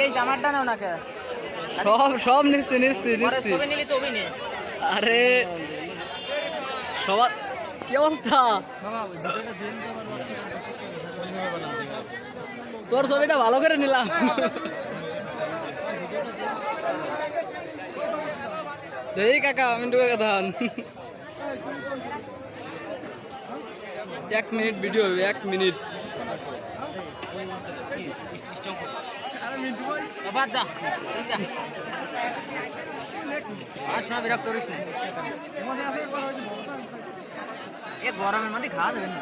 এই না কে সব সব নিচ্ছি নিচ্ছি নিচ্ছি। ছবি নিলি তবে নে আরে সবার কি অবস্থা? তোর ছবিটা ভালো করে নিলাম। দেই কাকা মিন্টু কাকা ধান এক মিনিট ভিডিও হবে এক মিনিট। বাদ যা। আর সময় বিরক্ত করিস না এ গরমের মধ্যে খাওয়া যাবে না